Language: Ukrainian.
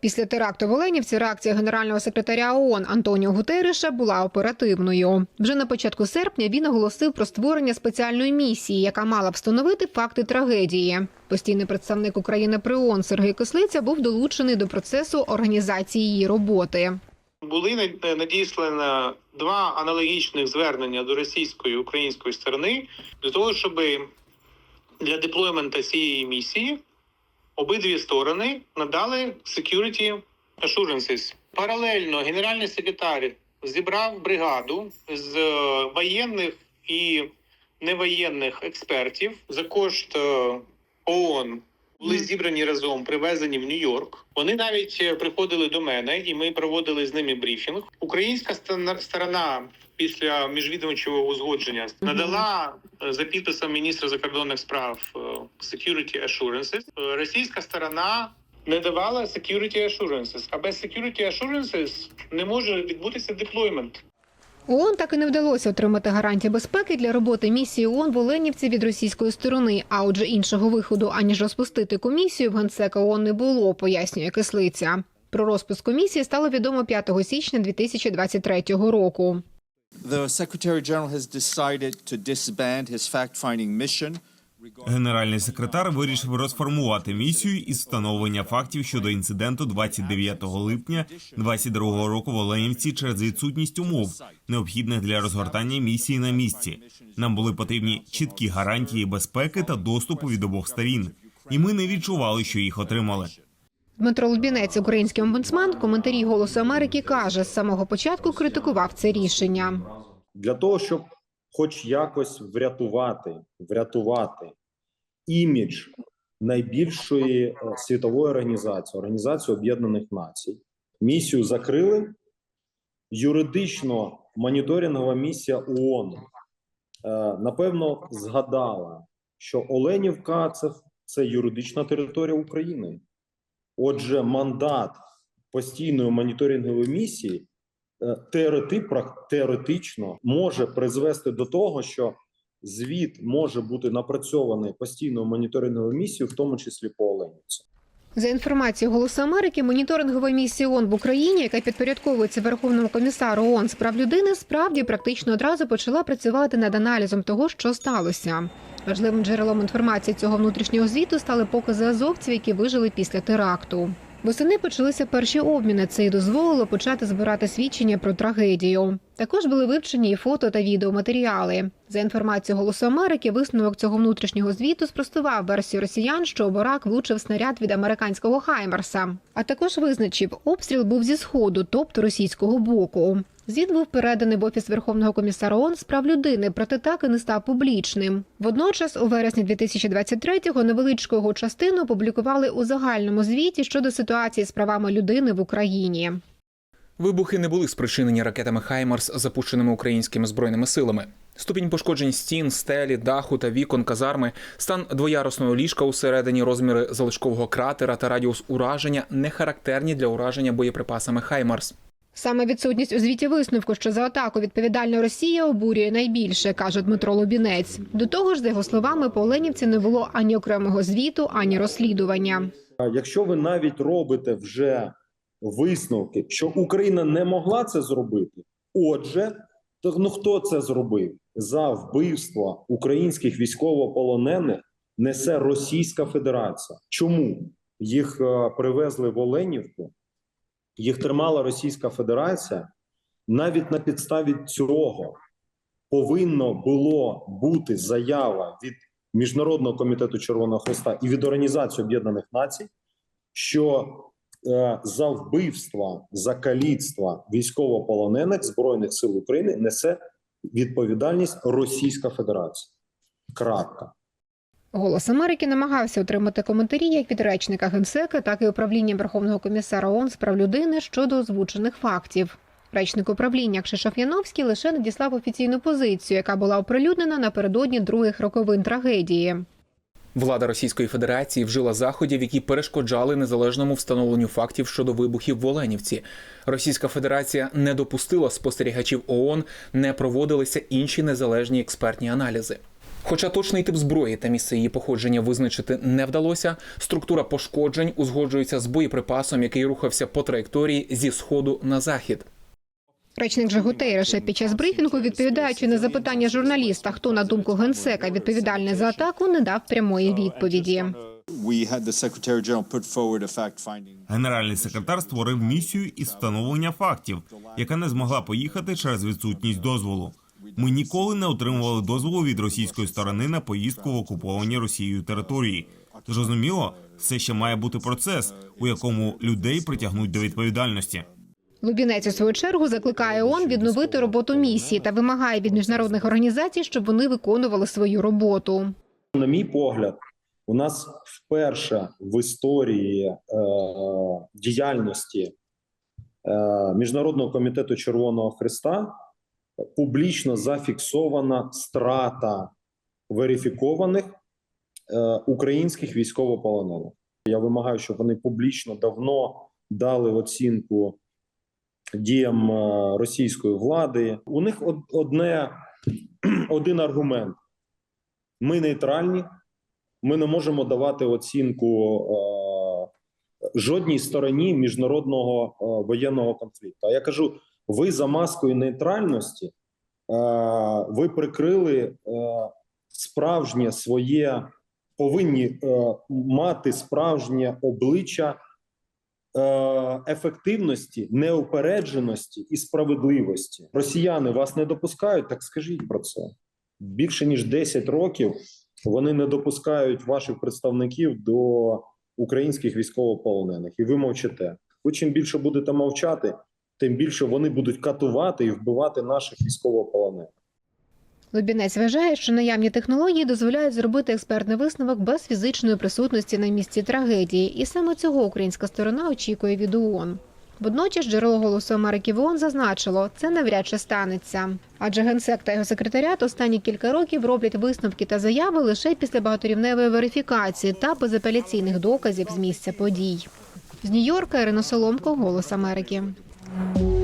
Після теракту в Оленівці реакція генерального секретаря ООН Антоніо Гутерреша була оперативною. Вже на початку серпня він оголосив про створення спеціальної місії, яка мала встановити факти трагедії. Постійний представник України при ООН Сергій Кислиця був долучений до процесу організації її роботи. були над- надіслано два аналогічних звернення до російської і української сторони для того, щоб для деплоймента цієї місії обидві сторони надали security assurances. Паралельно генеральний секретар зібрав бригаду з е, воєнних і невоєнних експертів за кошт е, ООН. Були зібрані разом, привезені в Нью-Йорк. Вони навіть е, приходили до мене, і ми проводили з ними брифінг. Українська сторона після міжвідомчого узгодження надала за підписом міністра закордонних справ security assurances. Е, Російська сторона не давала security assurances. А без security assurances не може відбутися деплоймент. ООН так і не вдалося отримати гарантії безпеки для роботи місії ООН в Оленівці від російської сторони. А отже, іншого виходу аніж розпустити комісію в генсека ООН не було, пояснює кислиця. Про розпуск комісії стало відомо 5 січня 2023 року. The Secretary General has decided to disband his fact-finding mission. Генеральний секретар вирішив розформувати місію із встановлення фактів щодо інциденту 29 липня 22 року в Оленівці через відсутність умов, необхідних для розгортання місії на місці. Нам були потрібні чіткі гарантії безпеки та доступу від обох сторін, і ми не відчували, що їх отримали. Дмитро Лубінець, український омбудсман, коментарі Голосу Америки каже, з самого початку критикував це рішення. для того, щоб хоч якось врятувати, врятувати імідж найбільшої е, світової організації, Організації Об'єднаних Націй, місію закрили. Юридично моніторингова місія ООН е, напевно згадала, що Оленівка це, це юридична територія України. Отже, мандат постійної моніторингової місії е, теоретично може призвести до того, що звіт може бути напрацьований постійною моніторинговою місією, в тому числі по Оленівці. За інформацією Голосу Америки, моніторингова місія ООН в Україні, яка підпорядковується Верховному комісару ООН з прав людини, справді практично одразу почала працювати над аналізом того, що сталося. Важливим джерелом інформації цього внутрішнього звіту стали покази азовців, які вижили після теракту. Восени почалися перші обміни. Це й дозволило почати збирати свідчення про трагедію. Також були вивчені і фото та відеоматеріали. За інформацією Голосу Америки, висновок цього внутрішнього звіту спростував версію росіян, що Борак влучив снаряд від американського Хаймерса. А також визначив, обстріл був зі сходу, тобто російського боку. Звіт був переданий в офіс Верховного комісара ООН з прав людини, проте так і не став публічним. Водночас, у вересні 2023-го невеличку його частину опублікували у загальному звіті щодо ситуації з правами людини в Україні. Вибухи не були спричинені ракетами Хаймарс, запущеними українськими збройними силами. Ступінь пошкоджень стін, стелі, даху та вікон казарми, стан двоярусного ліжка усередині, розміри залишкового кратера та радіус ураження не характерні для ураження боєприпасами Хаймарс. Саме відсутність у звіті висновку, що за атаку відповідальна Росія обурює найбільше, каже Дмитро Лобінець. До того ж, за його словами, по Оленівці не було ані окремого звіту, ані розслідування. Якщо ви навіть робите вже висновки, що Україна не могла це зробити, отже, то ну хто це зробив? За вбивство українських військовополонених несе Російська Федерація. Чому їх е, привезли в Оленівку? Їх тримала Російська Федерація. Навіть на підставі цього повинно було бути заява від Міжнародного комітету Червоного Христа і від Організації Об'єднаних Націй, що е, за вбивства, за каліцтва військовополонених Збройних сил України несе відповідальність Російська Федерація. Крапка. Голос Америки намагався отримати коментарі як від речника генсека, так і управління Верховного комісара ООН з прав людини щодо озвучених фактів. Речник управління Кшишоф Яновський лише надіслав офіційну позицію, яка була оприлюднена напередодні других роковин трагедії. Влада Російської Федерації вжила заходів, які перешкоджали незалежному встановленню фактів щодо вибухів в Оленівці. Російська Федерація не допустила спостерігачів ООН, не проводилися інші незалежні експертні аналізи. Хоча точний тип зброї та місце її походження визначити не вдалося, структура пошкоджень узгоджується з боєприпасом, який рухався по траєкторії зі сходу на захід. Речник же під час брифінгу, відповідаючи на запитання журналіста, хто на думку генсека відповідальний за атаку, не дав прямої відповіді. Генеральний секретар створив місію із встановлення фактів, яка не змогла поїхати через відсутність дозволу. Ми ніколи не отримували дозволу від російської сторони на поїздку в окуповані Росією території. Зрозуміло, все ще має бути процес, у якому людей притягнуть до відповідальності. Лубінець у свою чергу закликає ООН відновити роботу місії та вимагає від міжнародних організацій, щоб вони виконували свою роботу. На мій погляд, у нас вперше в історії е, діяльності е, Міжнародного комітету Червоного Христа публічно зафіксована страта верифікованих е, українських військовополонених. Я вимагаю, щоб вони публічно давно дали оцінку діям е, російської влади. У них одне один аргумент: ми нейтральні, ми не можемо давати оцінку е, жодній стороні міжнародного е, воєнного конфлікту. А я кажу: ви за маскою нейтральності, е, ви прикрили е, справжнє своє, повинні е, мати справжнє обличчя ефективності, неупередженості і справедливості. Росіяни вас не допускають, так скажіть про це. Більше ніж 10 років вони не допускають ваших представників до українських військовополонених, і ви мовчите. Ви чим більше будете мовчати, тим більше вони будуть катувати і вбивати наших військовополонених. Лубінець вважає, що наявні технології дозволяють зробити експертний висновок без фізичної присутності на місці трагедії, і саме цього українська сторона очікує від ООН. Водночас джерело голосу Америки в ООН зазначило, це навряд чи станеться. Адже генсек та його секретаріат останні кілька років роблять висновки та заяви лише після багаторівневої верифікації та безапеляційних доказів з місця подій. З Нью-Йорка Ірина Соломко, Голос Америки. Bye.